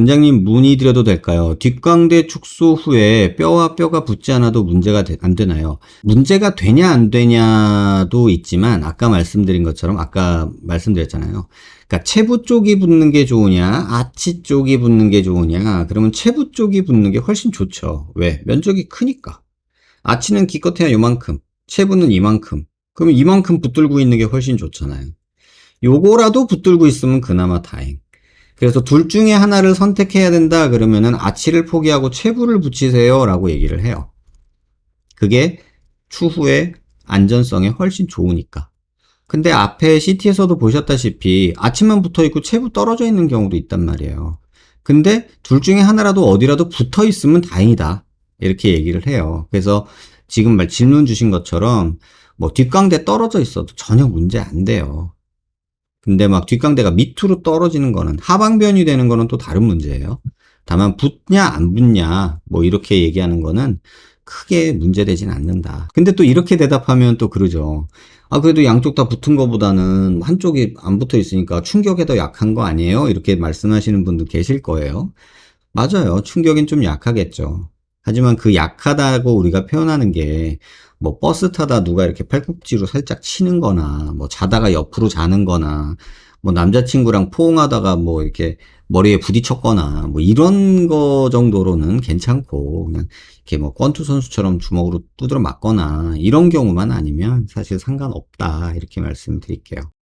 원장님 문의드려도 될까요? 뒷광대 축소 후에 뼈와 뼈가 붙지 않아도 문제가 되- 안 되나요? 문제가 되냐 안 되냐도 있지만 아까 말씀드린 것처럼 아까 말씀드렸잖아요. 그러니까 체부 쪽이 붙는 게 좋으냐, 아치 쪽이 붙는 게 좋으냐, 그러면 체부 쪽이 붙는 게 훨씬 좋죠. 왜? 면적이 크니까. 아치는 기껏해야 요만큼, 체부는 이만큼. 그러면 이만큼 붙들고 있는 게 훨씬 좋잖아요. 요거라도 붙들고 있으면 그나마 다행. 그래서 둘 중에 하나를 선택해야 된다 그러면은 아치를 포기하고 체부를 붙이세요 라고 얘기를 해요. 그게 추후에 안전성에 훨씬 좋으니까. 근데 앞에 CT에서도 보셨다시피 아치만 붙어 있고 체부 떨어져 있는 경우도 있단 말이에요. 근데 둘 중에 하나라도 어디라도 붙어 있으면 다행이다. 이렇게 얘기를 해요. 그래서 지금 말 질문 주신 것처럼 뭐 뒷광대 떨어져 있어도 전혀 문제 안 돼요. 근데 막 뒷광대가 밑으로 떨어지는 거는 하방변이 되는 거는 또 다른 문제예요. 다만 붙냐 안 붙냐 뭐 이렇게 얘기하는 거는 크게 문제되진 않는다. 근데 또 이렇게 대답하면 또 그러죠. 아 그래도 양쪽 다 붙은 거보다는 한쪽이 안 붙어 있으니까 충격에 더 약한 거 아니에요? 이렇게 말씀하시는 분도 계실 거예요. 맞아요. 충격엔 좀 약하겠죠. 하지만 그 약하다고 우리가 표현하는 게 뭐 버스 타다 누가 이렇게 팔꿈치로 살짝 치는 거나 뭐 자다가 옆으로 자는 거나 뭐 남자친구랑 포옹하다가 뭐 이렇게 머리에 부딪혔거나 뭐 이런 거 정도로는 괜찮고 그냥 이렇게 뭐 권투 선수처럼 주먹으로 두드려 맞거나 이런 경우만 아니면 사실 상관없다 이렇게 말씀드릴게요.